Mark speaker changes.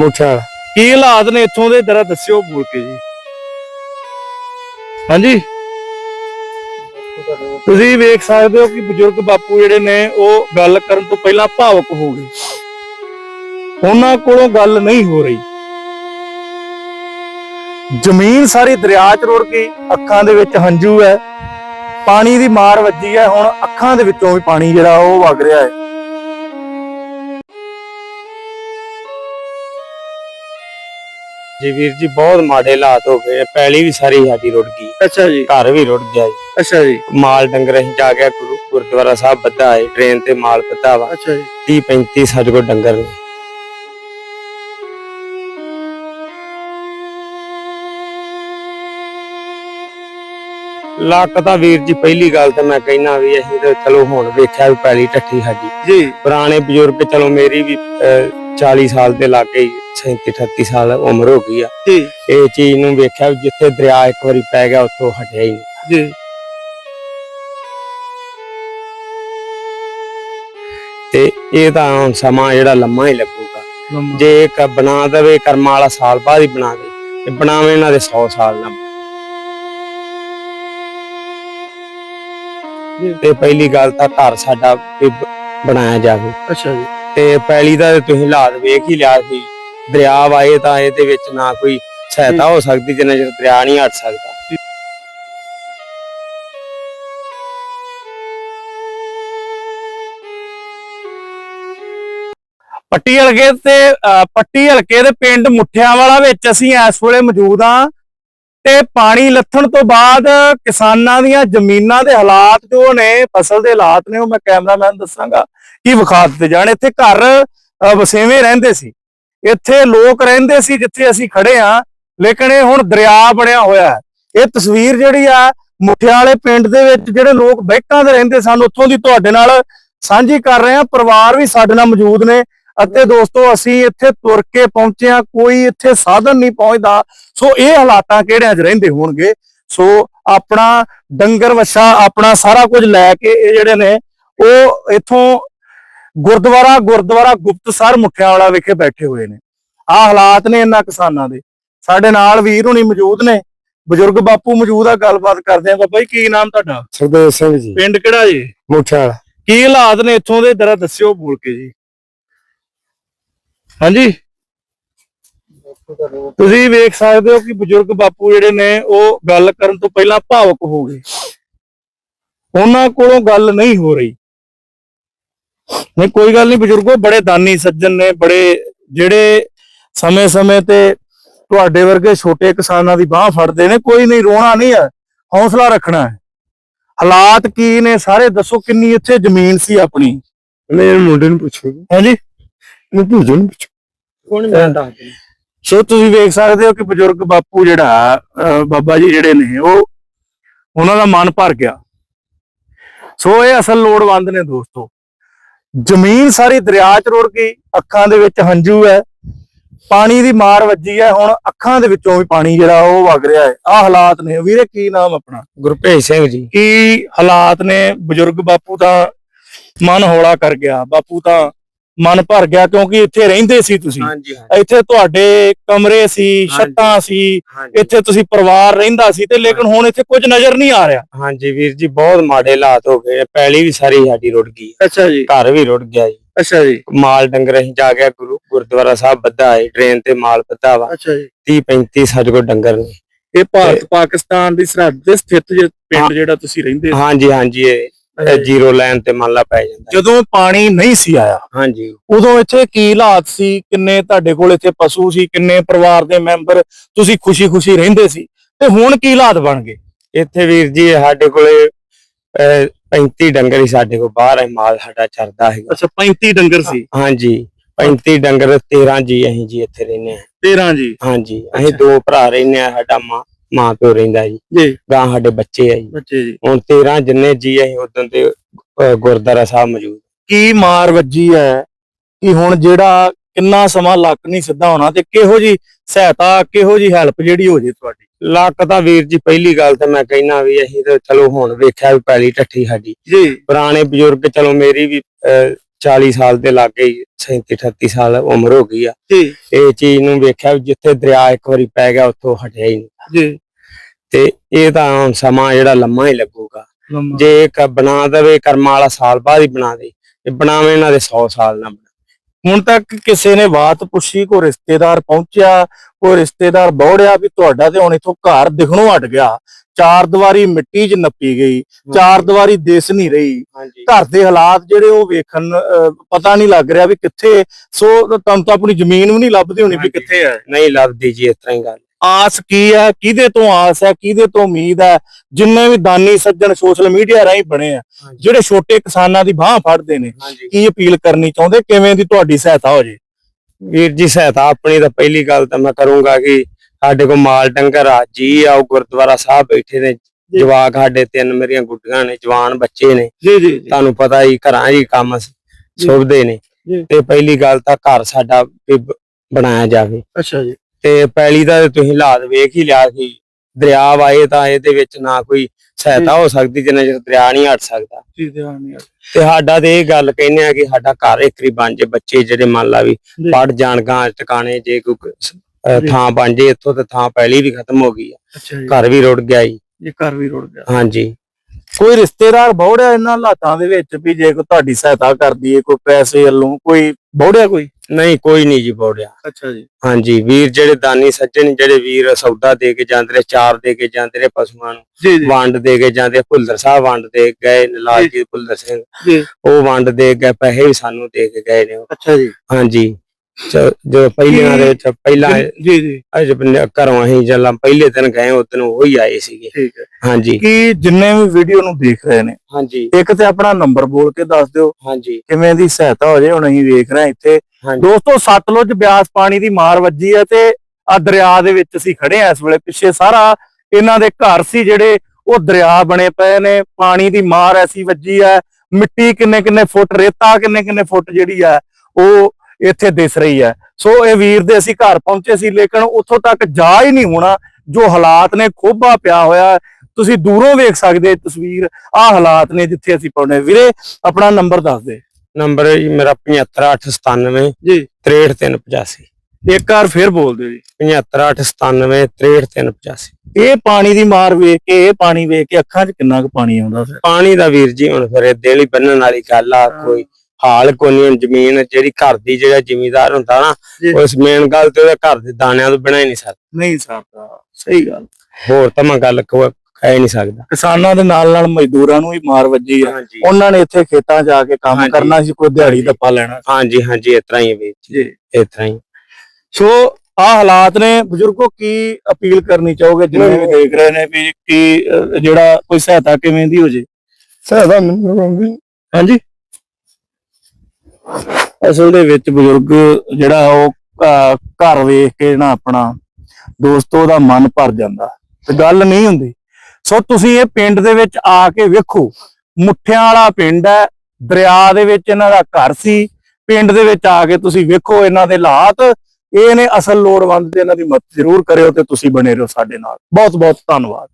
Speaker 1: ਮੁੱਠਾ
Speaker 2: ਕੀ ਹਾਲਾਤ ਨੇ ਇੱਥੋਂ ਦੇ? ਜਰਾ ਦੱਸਿਓ ਬੋਲ ਕੇ ਜੀ। ਹਾਂਜੀ? ਤੁਸੀਂ ਵੇਖ ਸਕਦੇ ਹੋ ਕਿ ਬਜ਼ੁਰਗ ਬਾਪੂ ਜਿਹੜੇ ਨੇ, ਉਹ ਗੱਲ ਕਰਨ ਤੋਂ ਪਹਿਲਾਂ ਭਾਵੁਕ ਹੋ ਗਏ। ਉਹਨਾਂ ਕੋਲੋਂ ਗੱਲ ਨਹੀਂ ਹੋ ਰਹੀ। ਜ਼ਮੀਨ ਸਾਰੀ ਦਰਿਆ ਚ ਰੁੜ ਗਈ, ਅੱਖਾਂ ਦੇ ਵਿੱਚ ਹੰਝੂ ਹੈ। ਪਾਣੀ ਦੀ ਮਾਰ ਵੱਜੀ ਹੈ, ਹੁਣ ਅੱਖਾਂ ਦੇ ਵਿੱਚੋਂ ਵੀ ਪਾਣੀ ਜਿਹੜਾ ਉਹ ਵਗ ਰਿਹਾ ਹੈ।
Speaker 1: ਜੀ ਵੀਰ ਜੀ ਬਹੁਤ ਮਾੜੇ ਹਾਲਾਤ ਹੋ ਗਏ ਪੈਲੀ ਵੀ ਸਾਰੀ ਸਾਡੀ ਰੁੜ ਗਈ।
Speaker 2: ਅੱਛਾ ਜੀ।
Speaker 1: ਘਰ ਵੀ ਰੁੜ ਗਿਆ ਜੀ।
Speaker 2: ਅੱਛਾ ਜੀ।
Speaker 1: ਮਾਲ ਡੰਗਰ ਅਸੀਂ ਜਾ ਗਿਆ ਗੁਰੂ ਗੁਰਦੁਆਰਾ ਸਾਹਿਬ ਬੱਧਾ ਹੈ ਟ੍ਰੇਨ ਤੇ ਮਾਲ ਬੱਧਾ ਵਾ
Speaker 2: ਅੱਛਾ ਜੀ।
Speaker 1: 30 35 ਸਾਡੇ ਕੋਲ ਡੰਗਰ ਨੇ। ਲੱਕ ਤਾਂ ਵੀਰ ਜੀ ਪਹਿਲੀ ਗੱਲ ਤਾਂ ਮੈਂ ਕਹਿਣਾ ਵੀ ਅਸੀਂ ਤਾਂ ਚਲੋ ਹੁਣ ਵੇਖਿਆ ਵੀ ਪੈਲੀ ਟੱਠੀ ਸਾਡੀ।
Speaker 2: ਜੀ।
Speaker 1: ਪੁਰਾਣੇ ਬਜ਼ੁਰਗ ਚਲੋ ਮੇਰੀ ਵੀ ਅਹ, 40 ਸਾਲ ਦੇ ਲਾਗੇ 37 38 ਸਾਲ ਉਮਰ ਹੋ ਗਈ ਆ।
Speaker 2: ਜੀ।
Speaker 1: ਇਹ ਚੀਜ਼ ਨੂੰ ਵੇਖਿਆ ਵੀ ਜਿੱਥੇ ਦਰਿਆ ਇੱਕ ਵਾਰੀ ਪੈ ਗਿਆ ਉੱਥੋਂ ਹਟਿਆ ਹੀ ਨਹੀਂ।
Speaker 2: ਜੀ।
Speaker 1: ਤੇ ਇਹ ਤਾਂ ਹੁਣ ਸਮਾਂ ਜਿਹੜਾ ਲੰਮਾ ਹੀ ਲੱਗੂਗਾ। ਜੇ ਇੱਕ ਬਣਾ ਦੇਵੇ ਕਰਮਾਂ ਵਾਲਾ ਸਾਲ ਬਾਅਦ ਹੀ ਬਣਾ ਦੇ ਤੇ ਬਣਾਵੇ ਇਹਨਾਂ ਦੇ 100 ਸਾਲ ਨਾ। ਤੇ ਪਹਿਲੀ ਗੱਲ ਤਾਂ ਘਰ ਸਾਡਾ ਬਣਾਇਆ ਜਾਵੇ।
Speaker 2: ਅੱਛਾ ਜੀ।
Speaker 1: ਤੇ ਪਹਿਲੀ ਦਾ ਤੇ ਤੁਸੀਂ ਹਾਲਾਤ ਵੇਖ ਹੀ ਲਿਆ ਸੀ। ਦਰਿਆ ਵਾਏ ਤਾਂ ਇਹਦੇ ਵਿੱਚ ਨਾ ਕੋਈ ਸਹਾਇਤਾ ਹੋ ਸਕਦੀ, ਜਿੰਨਾ ਚਿਰ ਦਰਿਆ ਨਹੀਂ ਹਟ ਸਕਦਾ।
Speaker 2: ਪੱਟੀ ਹਲਕੇ ਤੇ ਪੱਟੀ ਹਲਕੇ ਦੇ ਪਿੰਡ ਮੁੱਠਿਆਂ ਵਾਲਾ ਵਿੱਚ ਅਸੀਂ ਇਸ ਵੇਲੇ ਮੌਜੂਦ ਹਾਂ ਤੇ ਪਾਣੀ ਲੱਥਣ ਤੋਂ ਬਾਅਦ ਕਿਸਾਨਾਂ ਦੀਆਂ ਜ਼ਮੀਨਾਂ ਦੇ ਹਾਲਾਤ ਜੋ ਨੇ, ਫਸਲ ਦੇ ਹਾਲਾਤ ਨੇ, ਉਹ ਮੈਂ ਕੈਮਰਾਮੈਨ ਦੱਸਾਂਗਾ, ਕੀ ਵਿਖਾ ਦਿੱਤੇ ਜਾਣ। ਇੱਥੇ ਘਰ ਵਸੇਵੇਂ ਰਹਿੰਦੇ ਸੀ। ਇੱਥੇ ਲੋਕ ਰਹਿੰਦੇ ਸੀ ਜਿੱਥੇ ਅਸੀਂ ਖੜੇ ਆ ਲੇਕਿਨ ਇਹ ਹੁਣ ਦਰਿਆ ਬਣਿਆ ਹੋਇਆ ਹੈ। ਇਹ ਤਸਵੀਰ ਜਿਹੜੀ ਆ ਮੁੱਠਿਆਂ ਪਿੰਡ ਦੇ ਵਿੱਚ ਜਿਹੜੇ ਲੋਕ ਬੈਕਾਂ ਦੇ ਰਹਿੰਦੇ ਸਨ, ਉੱਥੋਂ ਦੀ ਤੁਹਾਡੇ ਨਾਲ ਸਾਂਝੀ ਕਰ ਰਹੇ ਆ ਪਰਿਵਾਰ ਵੀ ਸਾਡੇ ਨਾਲ ਮੌਜੂਦ ਨੇ ਅਤੇ ਦੋਸਤੋ, ਅਸੀਂ ਇੱਥੇ ਤੁਰ ਕੇ ਪਹੁੰਚੇ ਆ ਕੋਈ ਇੱਥੇ ਸਾਧਨ ਨਹੀਂ ਪਹੁੰਚਦਾ। ਸੋ ਇਹ ਹਾਲਾਤਾਂ ਕਿਹੜਿਆਂ 'ਚ ਰਹਿੰਦੇ ਹੋਣਗੇ? ਸੋ ਆਪਣਾ ਡੰਗਰ ਵੱਛਾ, ਆਪਣਾ ਸਾਰਾ ਕੁਝ ਲੈ ਕੇ ਇਹ ਜਿਹੜੇ ਨੇ, ਉਹ ਇੱਥੋਂ ਗੁਰਦੁਆਰਾ ਗੁਰਦੁਆਰਾ ਗੁਪਤਸਰ ਮੁੱਠਿਆਂ ਵਾਲਾ ਵਿਖੇ ਬੈਠੇ ਹੋਏ ਨੇ। ਆਹ ਹਾਲਾਤ ਨੇ ਇਹਨਾਂ ਕਿਸਾਨਾਂ ਦੇ। ਸਾਡੇ ਨਾਲ ਵੀਰ ਹੁਣੀ ਮੌਜੂਦ ਨੇ। ਬਜ਼ੁਰਗ ਬਾਪੂ ਮੌਜੂਦ ਆ ਗੱਲਬਾਤ ਕਰਦੇ ਆ। ਬਾਬਾ ਜੀ ਕੀ ਨਾਮ ਤੁਹਾਡਾ?
Speaker 1: ਸਰਦੇਵ ਸਿੰਘ ਜੀ।
Speaker 2: ਪਿੰਡ ਕਿਹੜਾ ਜੀ?
Speaker 1: ਮੁੱਠਾ
Speaker 2: ਕੀ ਹਾਲਾਤ ਨੇ ਇੱਥੋਂ ਦੇ? ਜਰਾ ਦੱਸਿਓ ਬੋਲ ਕੇ ਜੀ। ਹਾਂਜੀ? ਤੁਸੀਂ ਵੇਖ ਸਕਦੇ ਹੋ ਕਿ ਬਜ਼ੁਰਗ ਬਾਪੂ ਜਿਹੜੇ ਨੇ ਉਹ ਗੱਲ ਕਰਨ ਤੋਂ ਪਹਿਲਾਂ ਭਾਵੁਕ ਹੋ ਗਏ। ਉਹਨਾਂ ਕੋਲੋਂ ਗੱਲ ਨਹੀਂ ਹੋ ਰਹੀ। ਨਹੀਂ ਕੋਈ ਗੱਲ ਨਹੀਂ ਬਜ਼ੁਰਗੋ ਬੜੇ ਦਾਨੀ ਸੱਜਣ ਨੇ ਬੜੇ ਜਿਹੜੇ ਸਮੇਂ-ਸਮੇਂ ਤੇ ਤੁਹਾਡੇ ਵਰਗੇ ਛੋਟੇ ਕਿਸਾਨਾਂ ਦੀ ਬਾਹ ਫੜਦੇ ਨੇ ਕੋਈ ਨਹੀਂ ਰੋਣਾ ਨਹੀਂ ਹੈ ਹੌਸਲਾ ਰੱਖਣਾ ਹੈ। ਹਾਲਾਤ ਕੀ ਨੇ ਸਾਰੇ ਦੱਸੋ ਕਿੰਨੀ ਇੱਥੇ ਜ਼ਮੀਨ ਸੀ ਆਪਣੀ?
Speaker 1: ਮੇਰੇ ਮੁੰਡੇ ਨੂੰ ਪੁੱਛੋ
Speaker 2: ਹਾਂਜੀ?
Speaker 1: ਮੈਂ ਭੂਜੋ ਨੂੰ ਪੁੱਛੋ
Speaker 2: ਕੌਣ ਮੈਂ ਦੱਸ ਸੋ ਤੁਸੀਂ ਵੇਖ ਸਕਦੇ ਹੋ ਕਿ ਬਜ਼ੁਰਗ ਬਾਪੂ ਜਿਹੜਾ ਬਾਬਾ ਜੀ ਜਿਹੜੇ ਨੇ ਉਹ ਉਹਨਾਂ ਦਾ ਮਨ ਭਰ ਗਿਆ। ਸੋ ਇਹ ਅਸਲ ਲੋੜਵੰਦ ਨੇ ਦੋਸਤੋ। ਜ਼ਮੀਨ ਸਾਰੀ ਦਰਿਆ 'ਚ ਰੁੜ ਗਈ ਅੱਖਾਂ ਦੇ ਵਿੱਚ ਹੰਝੂ ਹੈ ਪਾਣੀ ਦੀ ਮਾਰ ਵੱਜੀ ਹੈ ਹੁਣ ਅੱਖਾਂ ਦੇ ਵਿੱਚੋਂ ਵੀ ਪਾਣੀ ਜਿਹੜਾ ਉਹ ਵਗ ਰਿਹਾ ਹੈ। ਆਹ ਹਾਲਾਤ ਨੇ। ਵੀਰੇ ਕੀ ਨਾਮ ਆਪਣਾ?
Speaker 1: ਗੁਰਭੇਜ ਸਿੰਘ ਜੀ।
Speaker 2: ਕੀ ਹਾਲਾਤ ਨੇ? ਬਜ਼ੁਰਗ ਬਾਪੂ ਤਾਂ ਮਨ ਹੌਲਾ ਕਰ ਗਿਆ। ਬਾਪੂ ਤਾਂ ਮਨ ਭਰ ਗਿਆ ਕਿਉਂਕਿ ਇੱਥੇ ਰਹਿੰਦੇ ਸੀ ਤੁਸੀਂ।
Speaker 1: ਹਾਂਜੀ
Speaker 2: ਇੱਥੇ ਤੁਹਾਡੇ ਕਮਰੇ ਸੀ। ਛੱਤਾਂ ਸੀ ਇੱਥੇ ਤੁਸੀਂ ਪਰਿਵਾਰ ਰਹਿੰਦਾ ਸੀ ਤੇ ਲੇਕਿਨ ਹੁਣ ਇੱਥੇ ਕੁਝ ਨਜ਼ਰ ਨਹੀਂ ਆ ਰਿਹਾ।
Speaker 1: ਹਾਂਜੀ ਵੀਰ ਜੀ ਬਹੁਤ ਮਾੜੇ ਹਾਲਾਤ ਹੋ ਗਏ ਪੈਲੀ ਵੀ ਸਾਰੀ ਸਾਡੀ ਰੁੜ ਗਈ
Speaker 2: ਅੱਛਾ ਜੀ।
Speaker 1: ਘਰ ਵੀ ਰੁੜ ਗਿਆ ਜੀ।
Speaker 2: ਅੱਛਾ ਜੀ।
Speaker 1: ਮਾਲ ਡੰਗਰ ਅਸੀਂ ਜਾ ਗਿਆ ਗੁਰੂ ਗੁਰਦੁਆਰਾ ਸਾਹਿਬ ਬੱਧਾ ਹੈ ਟ੍ਰੇਨ ਤੇ ਮਾਲ ਬੱਧਾ ਵਾ।
Speaker 2: ਅੱਛਾ ਜੀ।
Speaker 1: 30 35 ਸਾਡੇ ਕੋਲ ਡੰਗਰ ਨੇ।
Speaker 2: ਇਹ ਭਾਰਤ ਪਾਕਿਸਤਾਨ ਦੀ ਸਰਹੱਦ ਤੇ ਸਥਿਤ ਪਿੰਡ ਜਿਹੜਾ ਤੁਸੀਂ ਰਹਿੰਦੇ ਸੀ।
Speaker 1: ਹਾਂਜੀ ਹਾਂਜੀ ਜ਼ੀਰੋ ਲਾਈਨ ਤੇ ਮੰਨ ਲਾ ਪੈ ਜਾਂਦਾ
Speaker 2: ਜਦੋਂ ਪਾਣੀ ਨਹੀਂ ਸੀ ਆਇਆ
Speaker 1: ਹਾਂਜੀ।
Speaker 2: ਉਦੋਂ ਇੱਥੇ ਕੀ ਹਾਲਾਤ ਸੀ? ਕਿੰਨੇ ਤੁਹਾਡੇ ਕੋਲ ਇੱਥੇ ਪਸ਼ੂ ਸੀ? ਕਿੰਨੇ ਪਰਿਵਾਰ ਦੇ ਮੈਂਬਰ? ਤੁਸੀਂ ਖੁਸ਼ੀ-ਖੁਸ਼ੀ ਰਹਿੰਦੇ ਸੀ? ਤੇ ਹੁਣ ਕੀ ਹਾਲਾਤ ਬਣ ਗਏ?
Speaker 1: ਇੱਥੇ ਵੀਰ ਜੀ ਸਾਡੇ ਕੋਲੇ ਅਹ, 35 ਡੰਗਰ ਹੀ ਸਾਡੇ ਕੋਲ ਬਾਹਰ ਹੈ ਮਾਲ ਸਾਡਾ ਚਰਦਾ ਹੈਗਾ।
Speaker 2: ਅੱਛਾ 35 ਡੰਗਰ ਸੀ?
Speaker 1: ਹਾਂਜੀ 35 ਡੰਗਰ 13 ਜੀ ਅਸੀਂ ਜੀ ਇੱਥੇ ਰਹਿੰਦੇ ਹਾਂ।
Speaker 2: 13 ਜੀ?
Speaker 1: ਹਾਂਜੀ ਅਸੀਂ ਦੋ ਭਰਾ ਰਹਿੰਦੇ ਆ ਸਾਡਾ ਮਾਂ ਮਾਂ ਪਿਓ ਰਹਿੰਦਾ ਜੀ।
Speaker 2: ਜੀ।
Speaker 1: ਗਾਂ ਸਾਡੇ ਬੱਚੇ ਆ ਜੀ।
Speaker 2: ਬੱਚੇ ਜੀ।
Speaker 1: ਹੁਣ 13 ਜਿੰਨੇ ਜੀ ਅਸੀਂ ਉਦੋਂ ਤੇ ਅਹ, ਗੁਰਦੁਆਰਾ ਸਾਹਿਬ ਮੌਜੂਦ
Speaker 2: ਕੀ ਮਾਰ ਵੱਜੀ ਹੈ ਕਿ ਹੁਣ ਜਿਹੜਾ ਕਿੰਨਾ ਸਮਾਂ ਲੱਕ ਨਹੀਂ ਸਿੱਧਾ ਹੋਣਾ ਤੇ ਕਿਹੋ ਜੀ ਸਹਾਇਤਾ ਕਿਹੋ ਜੀ ਹੈਲਪ ਜਿਹੜੀ ਹੋ ਜੇ ਤੁਹਾਡੀ?
Speaker 1: ਲੱਕ ਤਾਂ ਵੀਰ ਜੀ ਪਹਿਲੀ ਗੱਲ ਤਾਂ ਮੈਂ ਕਹਿਣਾ ਵੀ ਅਸੀਂ ਤਾਂ ਚਲੋ ਹੁਣ ਵੇਖਿਆ ਵੀ ਪੈਲੀ ਟੱਠੀ ਸਾਡੀ।
Speaker 2: ਜੀ।
Speaker 1: ਪੁਰਾਣੇ ਬਜ਼ੁਰਗ ਚਲੋ ਮੇਰੀ ਵੀ ਅਹ, 40 ਸਾਲ ਦੇ ਲਾਗੇ 37 38 ਸਾਲ ਉਮਰ ਹੋ ਗਈ ਆ।
Speaker 2: ਜੀ।
Speaker 1: ਇਹ ਚੀਜ਼ ਨੂੰ ਵੇਖਿਆ ਵੀ ਜਿੱਥੇ ਦਰਿਆ ਇੱਕ ਵਾਰੀ ਪੈ ਗਿਆ ਉੱਥੋਂ ਹਟਿਆ ਹੀ ਨਹੀਂ।
Speaker 2: ਜੀ।
Speaker 1: ਤੇ ਇਹ ਤਾਂ ਹੁਣ ਸਮਾਂ ਜਿਹੜਾ ਲੰਮਾ ਹੀ ਲੱਗੂਗਾ। ਜੇ ਇੱਕ ਬਣਾ ਦੇਵੇ ਕਰਮਾਂ ਵਾਲਾ ਸਾਲ ਬਾਅਦ ਹੀ ਬਣਾ ਦੇ। ਬਣਾਵੇ ਇਹਨਾਂ ਦੇ 100 ਸਾਲ ਨਾ
Speaker 2: ਹੁਣ ਤੱਕ ਕਿਸੇ ਨੇ ਬਾਤ ਪੁੱਛੀ ਕੋਈ ਰਿਸ਼ਤੇਦਾਰ ਪਹੁੰਚਿਆ ਕੋਈ ਰਿਸ਼ਤੇਦਾਰ ਬੌੜਿਆ ਵੀ ਤੁਹਾਡਾ ਤੇ ਹੁਣ ਇਥੋਂ ਘਰ ਦਿਖਣੋਂ ਹਟ ਗਿਆ। ਚਾਰ ਦੀਵਾਰੀ ਮਿੱਟੀ 'ਚ ਨੱਪੀ ਗਈ ਚਾਰ ਦੀਵਾਰੀ ਦਿਸ ਨਹੀਂ ਰਹੀ। ਘਰ ਦੇ ਹਾਲਾਤ ਜਿਹੜੇ ਉਹ ਵੇਖਣ ਪਤਾ ਨਹੀਂ ਲੱਗ ਰਿਹਾ ਵੀ ਕਿੱਥੇ ਸੋ ਤੁਹਾਨੂੰ ਤਾਂ ਆਪਣੀ ਜ਼ਮੀਨ ਵੀ ਨਹੀਂ ਲੱਭਦੀ ਹੋਣੀ ਵੀ। ਕਿੱਥੇ ਹੈ।
Speaker 1: ਨਹੀਂ ਲੱਭਦੀ ਜੀ ਇਸ ਤਰ੍ਹਾਂ ਹੀ ਗੱਲ।
Speaker 2: ਆਸ ਕੀ ਹੈ? ਕਿਹਦੇ ਤੋਂ ਆਸ ਹੈ? ਕਿਹਦੇ ਤੋਂ ਉਮੀਦ ਹੈ? ਜਿੰਨੇ ਵੀ ਦਾਨੀ ਸੱਜਣ ਸੋਸ਼ਲ ਮੀਡੀਆ ਰਾਹੀਂ ਬਣੇ ਆ ਜਿਹੜੇ ਛੋਟੇ ਕਿਸਾਨਾਂ ਦੀ ਬਾਹ ਫੜਦੇ ਨੇ ਕੀ ਅਪੀਲ ਕਰਨੀ ਚਾਹੁੰਦੇ? ਕਿਵੇਂ ਦੀ ਤੁਹਾਡੀ ਸਹਾਇਤਾ ਹੋ ਜੇ?
Speaker 1: ਵੀਰ ਜੀ ਸਹਾਇਤਾ ਆਪਣੀ ਤਾਂ ਪਹਿਲੀ ਗੱਲ ਤਾਂ ਮੈਂ ਕਰੂੰਗਾ ਕਿ ਸਾਡੇ ਕੋਲ ਮਾਲ ਡੰਗਰ ਆ ਜੀ ਆ ਉਹ ਗੁਰਦੁਆਰਾ ਸਾਹਿਬ ਬੈਠੇ ਨੇ। ਜਵਾਕ ਸਾਡੇ ਤਿੰਨ ਮੇਰੀਆਂ ਗੁੱਡੀਆਂ ਨੇ ਜਵਾਨ ਬੱਚੇ ਨੇ।
Speaker 2: ਜੀ ਜੀ
Speaker 1: ਤੁਹਾਨੂੰ ਪਤਾ ਹੀ ਘਰਾਂ ਹੀ ਕੰਮ ਸੁਭਦੇ ਨੇ। ਤੇ ਪਹਿਲੀ ਗੱਲ ਤਾਂ ਘਰ ਸਾਡਾ ਬਣਾਇਆ ਜਾਵੇ।
Speaker 2: ਅੱਛਾ ਜੀ।
Speaker 1: ਤੇ ਪਹਿਲੀ ਦਾ ਤੁਸੀਂ ਹਾਲਾਤ ਵੇਖ ਹੀ ਲਿਆ ਕਿ ਦਰਿਆ ਆਏ ਤਾਂ ਇਹਦੇ ਵਿੱਚ ਨਾ ਕੋਈ ਸਹਾਇਤਾ ਹੋ ਸਕਦੀ ਜਿੰਨਾ ਚਿਰ ਦਰਿਆ ਨਹੀਂ ਹਟ ਸਕਦਾ।
Speaker 2: ਜੀ
Speaker 1: ਤੇ ਸਾਡਾ ਤੇ ਇਹ ਗੱਲ ਕਹਿੰਦੇ ਆ ਕਿ ਸਾਡਾ ਘਰ ਇੱਕਰੀ ਬਣ ਜੇ ਬੱਚੇ ਜਿਹੜੇ ਮੰਨ ਲਾ ਵੀ। ਪੜ ਜਾਣ ਗਾਂ ਟਿਕਾਣੇ ਜੇ ਕੋਈ ਸ-। ਥਾਂ ਬਣ ਜੇ ਇੱਥੋਂ ਤੇ ਥਾਂ ਪਹਿਲੀ ਵੀ ਖਤਮ ਹੋ ਗਈ ਆ। ਘਰ ਵੀ ਰੁੜ ਗਿਆ ਜੀ।
Speaker 2: ਇਹ ਘਰ ਵੀ ਰੁੜ ਗਿਆ।
Speaker 1: ਹਾਂਜੀ।
Speaker 2: ਕੋਈ ਰਿਸ਼ਤੇਦਾਰ ਬੌੜਿਆ ਇਹਨਾਂ ਹਾਲਾਤਾਂ ਦੇ ਵਿੱਚ ਵੀ ਜੇ ਕੋਈ ਤੁਹਾਡੀ ਸਹਾਇਤਾ ਕਰਦੀ ਹੈ ਕੋਈ ਪੈਸੇ ਵੱਲੋਂ ਕੋਈ ਬੌੜਿਆ ਕੋਈ?
Speaker 1: ਨਹੀਂ ਕੋਈ ਨਹੀਂ ਜੀ ਬੋੜਿਆ।
Speaker 2: ਅੱਛਾ ਜੀ।
Speaker 1: ਹਾਂਜੀ ਵੀਰ ਜਿਹੜੇ ਦਾਨੀ ਸੱਜਣ ਜਿਹੜੇ ਵੀਰ ਸੌਦਾ ਦੇ ਕੇ ਜਾਂਦੇ ਨੇ ਚਾਰ ਦੇ ਕੇ ਜਾਂਦੇ ਨੇ ਪਸ਼ੂਆਂ ਨੂੰ ਵੰਡ ਦੇ ਕੇ ਜਾਂਦੇ ਭੁੱਲਰ ਸਾਹਿਬ ਵੰਡ ਦੇ ਗਏ ਲਾਲ ਜੀ ਭੁੱਲਰ ਸਿੰਘ। ਉਹ ਵੰਡ ਦੇ ਗਏ ਪੈਸੇ ਵੀ ਸਾਨੂੰ ਦੇ ਕੇ ਗਏ ਨੇ।
Speaker 2: ਅੱਛਾ ਜੀ।
Speaker 1: ਹਾਂਜੀ। ਚ- ਜੋ ਪਹਿਲੀਆਂ ਦੇ ਵਿੱਚ ਪਹਿਲਾਂ
Speaker 2: ਜੀ ਜੀ
Speaker 1: ਅਜ ਘਰੋਂ ਅਸੀਂ ਜੱਲਾਂ ਪਹਿਲੇ ਦਿਨ ਗਏ ਉਸ ਦਿਨ ਉਹ ਹੀ ਆਏ ਸੀਗੇ।
Speaker 2: ਠੀਕ ਹੈ।
Speaker 1: ਹਾਂਜੀ।
Speaker 2: ਕਿ ਜਿੰਨੇ ਵੀ ਵੀਡੀਓ ਨੂੰ ਦੇਖ ਰਹੇ ਨੇ
Speaker 1: ਹਾਂਜੀ।
Speaker 2: ਇੱਕ ਤੇ ਆਪਣਾ ਨੰਬਰ ਬੋਲ ਕੇ ਦੱਸ ਦਿਓ।
Speaker 1: ਹਾਂਜੀ।
Speaker 2: ਕਿਵੇਂ ਦੀ ਸਹਾਇਤਾ ਹੋ ਜੇ ਹੁਣ ਅਸੀਂ ਵੇਖ ਰਹੇ ਹਾਂ ਇੱਥੇ।
Speaker 1: ਹਾਂਜੀ।
Speaker 2: ਦੋਸਤੋ ਸਤਲੁਜ ਬਿਆਸ ਪਾਣੀ ਦੀ ਮਾਰ ਵੱਜੀ ਹੈ ਤੇ ਆ ਦਰਿਆ ਦੇ ਵਿੱਚ ਅਸੀਂ ਖੜੇ ਆ ਇਸ ਵੇਲੇ ਪਿੱਛੇ। ਸਾਰਾ ਇਹਨਾਂ ਦੇ ਘਰ ਸੀ ਜਿਹੜੇ ਉਹ ਦਰਿਆ ਬਣੇ ਪਏ ਨੇ। ਪਾਣੀ ਦੀ ਮਾਰ ਐਸੀ ਵੱਜੀ ਹੈ। ਮਿੱਟੀ ਕਿੰਨੇ ਕਿੰਨੇ ਫੁੱਟ ਰੇਤਾ ਕਿੰਨੇ ਕਿੰਨੇ ਫੁੱਟ ਜਿਹੜੀ ਹੈ ਉਹ ਇੱਥੇ ਦਿਸ ਰਹੀ ਹੈ। ਸੋ ਇਹ ਵੀਰ ਦੇ ਅਸੀਂ ਘਰ ਪਹੁੰਚੇ ਸੀ ਲੇਕਿਨ ਉੱਥੋਂ ਤੱਕ ਜਾ ਹੀ ਨਹੀਂ ਹੋਣਾ ਜੋ ਹਾਲਾਤ ਨੇ ਖੋਬਾ ਪਿਆ ਹੋਇਆ। ਤੁਸੀਂ ਦੂਰੋਂ ਵੇਖ ਸਕਦੇ ਤਸਵੀਰ ਆ ਹਾਲਾਤ ਨੇ ਜਿੱਥੇ ਅਸੀਂ ਪਹੁੰਚੇ। ਵੀਰੇ ਆਪਣਾ ਨੰਬਰ ਦੱਸ ਦੇ।
Speaker 1: ਨੰਬਰ ਜੀ ਮੇਰਾ 75897
Speaker 2: ਜੀ।
Speaker 1: 63385
Speaker 2: ਇੱਕ ਵਾਰ ਫੇਰ ਬੋਲ ਦਿਓ ਜੀ।
Speaker 1: 75897 63385
Speaker 2: ਇਹ ਪਾਣੀ ਦੀ ਮਾਰ ਵੇਖ ਕੇ ਇਹ ਪਾਣੀ ਵੇਖ ਕੇ ਅੱਖਾਂ 'ਚ ਕਿੰਨਾ ਕੁ ਪਾਣੀ ਆਉਂਦਾ ਫਿਰ?
Speaker 1: ਪਾਣੀ ਦਾ ਵੀਰ ਜੀ ਹੁਣ ਫਿਰ ਦਿਲ ਹੀ ਬੰਨਣ ਵਾਲੀ ਗੱਲ ਆ ਕੋਈ ਹਾਲ ਕੋਈ ਨਹੀਂ ਹੁਣ ਜ਼ਮੀਨ ਜਿਹੜੀ ਘਰ ਦੀ ਜਿਹੜਾ ਜ਼ਿਮੀਦਾਰ ਹੁੰਦਾ ਨਾ
Speaker 2: ਜੀ।
Speaker 1: ਉਸ ਮੇਨ ਗੱਲ ਤੇ ਉਹਦੇ ਘਰ ਦੇ ਦਾਣਿਆਂ ਤੋਂ ਬਿਨਾਂ ਹੀ ਨਹੀਂ ਸਕਦਾ
Speaker 2: ਨਹੀਂ ਸਰਦਾ ਸਹੀ ਗੱਲ।
Speaker 1: ਹੋਰ ਤਾਂ ਮੈਂ ਗੱਲ ਕਹਿ ਨਹੀਂ ਸਕਦਾ।
Speaker 2: ਕਿਸਾਨਾਂ ਦੇ ਨਾਲ ਨਾਲ ਮਜ਼ਦੂਰਾਂ ਨੂੰ ਵੀ ਮਾਰ ਵੱਜੀ ਆ। ਉਹਨਾਂ ਨੇ ਇੱਥੇ ਖੇਤਾਂ 'ਚ ਆ ਕੇ ਕੰਮ। ਕਰਨਾ ਸੀ ਕੋਈ ਦਿਹਾੜੀ। ਦੱਪਾ ਲੈਣਾ
Speaker 1: ਹਾਂਜੀ ਹਾਂਜੀ ਇਸ ਤਰ੍ਹਾਂ ਹੀ ਵੀਰ ਜੀ।
Speaker 2: ਜੀ।
Speaker 1: ਇਸ ਤਰ੍ਹਾਂ ਹੀ।
Speaker 2: ਸੋ ਆ ਹਾਲਾਤ ਨੇ ਬਜ਼ੁਰਗੋ ਕੀ ਅਪੀਲ ਕਰਨੀ ਚਾਹੋਗੇ? ਜਿੰਨੇ ਵੀ ਦੇਖ ਰਹੇ ਨੇ ਵੀ ਕੀ ਜਿਹੜਾ ਕੋਈ ਸਹਾਇਤਾ ਕਿਵੇਂ ਦੀ ਹੋ ਜੇ?
Speaker 1: ਸਹਾਇਤਾ ਮੈਨੂੰ
Speaker 2: ਹਾਂਜੀ? ਅਸਲ ਦੇ ਵਿੱਚ ਬਜ਼ੁਰਗ ਜਿਹੜਾ ਉਹ ਅਹ, ਘਰ ਵੇਖ ਕੇ ਨਾ ਆਪਣਾ ਦੋਸਤੋ ਦਾ ਮਨ ਭਰ ਜਾਂਦਾ। ਤੇ ਗੱਲ ਨਹੀਂ ਹੁੰਦੀ। ਸੋ ਤੁਸੀਂ ਇਹ ਪਿੰਡ ਦੇ ਵਿੱਚ ਆ ਕੇ ਵੇਖੋ। ਮੁੱਠਿਆਂ ਵਾਲਾ ਪਿੰਡ ਹੈ ਦਰਿਆ ਦੇ ਵਿੱਚ ਇਹਨਾਂ ਦਾ ਘਰ ਸੀ। ਪਿੰਡ ਦੇ ਵਿੱਚ ਆ ਕੇ ਤੁਸੀਂ ਵੇਖੋ ਇਹਨਾਂ ਦੇ ਹਾਲਾਤ। ਇਹ ਨੇ ਅਸਲ ਲੋੜਵੰਦ ਤੇ ਇਹਨਾਂ ਦੀ ਮਦਦ ਜ਼ਰੂਰ ਕਰਿਓ ਤੇ ਤੁਸੀਂ ਬਣੇ ਰਹੋ ਸਾਡੇ ਨਾਲ। ਬਹੁਤ ਬਹੁਤ ਧੰਨਵਾਦ।